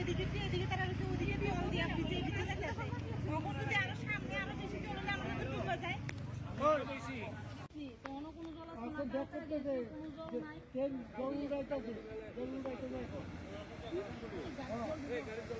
এদিকে দিয়ে এদিকে তারা হচ্ছে ওদিকে দিয়ে ওদিকে দিয়ে আপনি যে এদিকে যাচ্ছে তখন যদি আরও সামনে আরও বেশি চলে গেলে আমাদের তো ডুবে যায়। তখনও কোনো জল আসছে না? কোনো জল নাই। জল উড়াইতে জল উড়াইতে যাই হ্যাঁ।